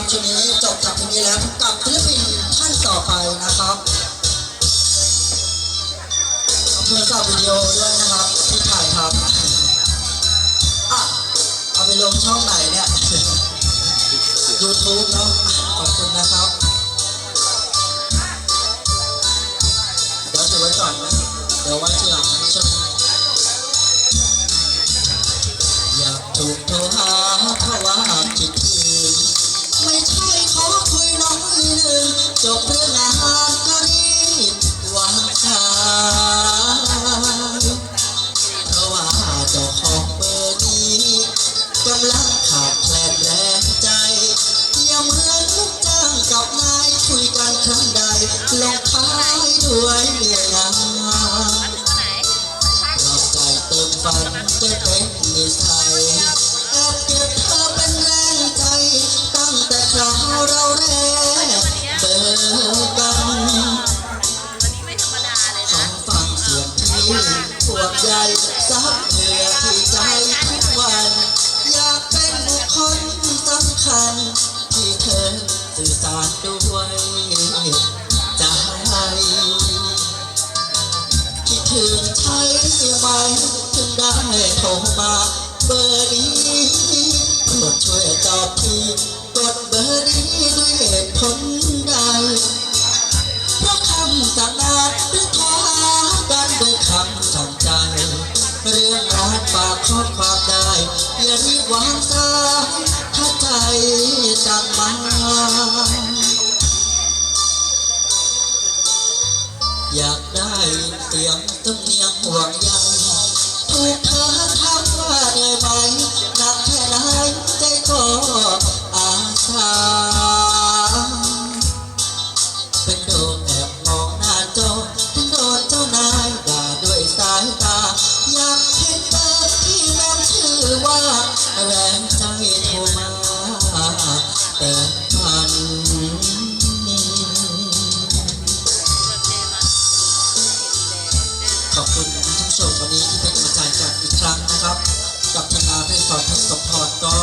ครับช่วงนี้จบจากเพลงนี้แล้วพบกับศิลปินท่านต่อไปนะครับเพื่อทราบวิดีโอด้วยนะครับที่ถ่ายทำอะเอาไปลงช่องไหนเนี่ย YouTube เนาะขอบคุณนะครับเดี๋ยวถือไว้ก่อนนะเดี๋ยวไว้ทีหลังช่วงนี้อยากถูกโทรหาเพราะว่า จบเรื่องอาหารก็รีบวางสาเพราะว่าเจ้าของเบอร์นี้กำลังขาดแคลนแรงใจอย่าเหมือนลูกจ้างกับนายคุยกันครั้งใดลงท้ายด้วย งใช่ไหมถึงได้โทรมาเบอร์นี้โปรดช่วยตอบทีกดเบอร์นี้ รีบวางสาถ้าใจสั่งมาอยากได้เสียงตุ้มเนียงห่วงใยถูกเธอถามว่าเหนื่อยไหมหนักแค่ไหนใจก็อาสาเป็นโดนแอบมองหน้าโจถึงโดนเจ้านายด่าด้วยสายตาอยาก แรงใจโทรมาแต่มันขอบคุณท่านผู้ชมวันนี้ที่เป็นกำลังใจกันอีกครั้งนะครับ กับทีมงานเพลงสอนทศพรก็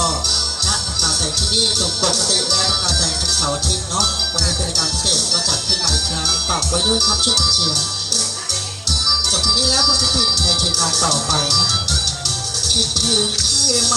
ณทำการแสดงที่นี่ตรงปกติแล้วการแสงทุกเสาร์อาทิตย์เนาะวันนี้เป็นการพิเศษก็จัดขึ้นมาอีกครั้งฝากไว้ด้วยครับช่วยเชียร์จบที่นี้แล้วพบกันในทีมงานต่อไปนะคิดถึงใครมา